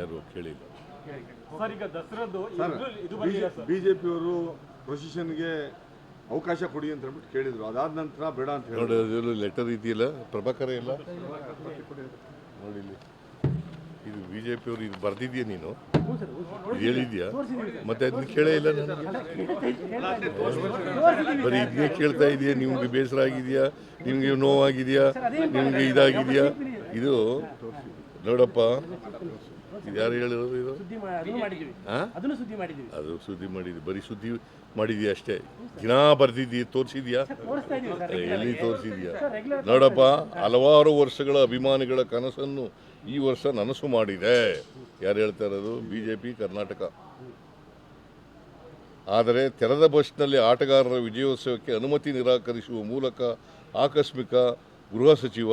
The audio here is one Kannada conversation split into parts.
ಯಾರು ಕೇಳಿಲ್ಲ. ಸರ್ ಈಗ ದಸರಾದ್ದು ಇದು- ಇದು ಬಂದಿಲ್ಲ ಸರ್? ಬಿಜೆಪಿಯವರು ಪ್ರೊಸಿಷನ್ಗೆ ಅವಕಾಶ ಕೊಡಿ ಅಂತ ಹೇಳ್ಬಿಟ್ಟು ಕೇಳಿದ್ರು. ಅದಾದ ನಂತರ ಬೇಡ ಅಂತ ನೋಡಿ ಅದೆಲ್ಲ ಲೆಟರ್ ಇದೆಯಲ್ಲ? ಪ್ರಭಾಕರ ಇಲ್ಲ? ನೋಡಿ ಇಲ್ಲಿ. ಇದು ಬಿ ಜೆ ಪಿಯವರು ಇದು ಬರ್ದಿದ್ಯಾ ನೀನು? ಹೇಳಿದ್ಯಾ? ಮತ್ತೆ ಅದನ್ನ ಕೇಳೇ ಇಲ್ಲ ನಾನು. ಬರೀ ಇದನ್ನೇ ಕೇಳ್ತಾ ಇದೆಯಾ? ನಿಮ್ಗೆ ಬೇಸರ ಆಗಿದೆಯಾ? ನಿಮ್ಗೆ ನೋವಾಗಿದೆಯಾ? ನಿಮ್ಗೆ ಇದಾಗಿದೆಯಾ? ಇದು ನೋಡಪ್ಪ ಯಾರು ಹೇಳಿರೋದು ಇದು? ಅದು ಸುದ್ದಿ ಮಾಡಿದ್ವಿ ಬರೀ ಸುದ್ದಿ ಮಾಡಿದ್ಯಾ ಅಷ್ಟೇ. ದಿನ ಬರ್ದಿದ್ದಿ ತೋರಿಸಿದ್ಯಾ? ಎಲ್ಲಿ ತೋರಿಸಿದ್ಯಾ? ನೋಡಪ್ಪ ಹಲವಾರು ವರ್ಷಗಳ ಅಭಿಮಾನಿಗಳ ಕನಸನ್ನು ಈ ವರ್ಷ ನನಸು ಮಾಡಿದೆ. ಯಾರು ಹೇಳ್ತಾ ಇರೋದು? B J P Karnataka. ಆದರೆ ತೆರೆದ ಬಸ್ನಲ್ಲಿ ಆಟಗಾರರ ವಿಜಯೋತ್ಸವಕ್ಕೆ ಅನುಮತಿ ನಿರಾಕರಿಸುವ ಮೂಲಕ ಆಕಸ್ಮಿಕ ಗೃಹ ಸಚಿವ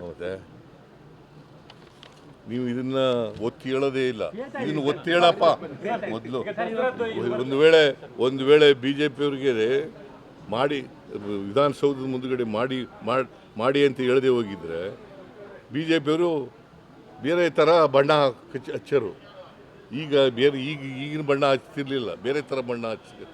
ಹೌದಾ. ನೀವು ಇದನ್ನ ಒತ್ತಿ ಹೇಳೋದೇ ಇಲ್ಲ. ಇದನ್ನ ಒತ್ತಿ ಹೇಳಪ್ಪ. ಮೊದಲು ಒಂದು ವೇಳೆ ಒಂದು ವೇಳೆ ಬಿ ಜೆ ಪಿಯವ್ರಿಗೆ ಮಾಡಿ ವಿಧಾನಸೌಧದ ಮುಂದುಗಡೆ ಮಾಡಿ ಮಾಡ್- ಮಾಡಿ ಅಂತ ಹೇಳದೆ ಹೋಗಿದ್ರೆ ಬಿ ಜೆ ಪಿಯವರು ಬೇರೆ ಥರ ಬಣ್ಣ ಹಚ್ಚ ಹಚ್ಚರು. ಈಗ ಬೇರೆ ಈಗ ಈಗಿನ ಬಣ್ಣ ಹಚ್ತಿರ್ಲಿಲ್ಲ. ಬೇರೆ ಥರ ಬಣ್ಣ ಹಚ್ತಿದ್ರು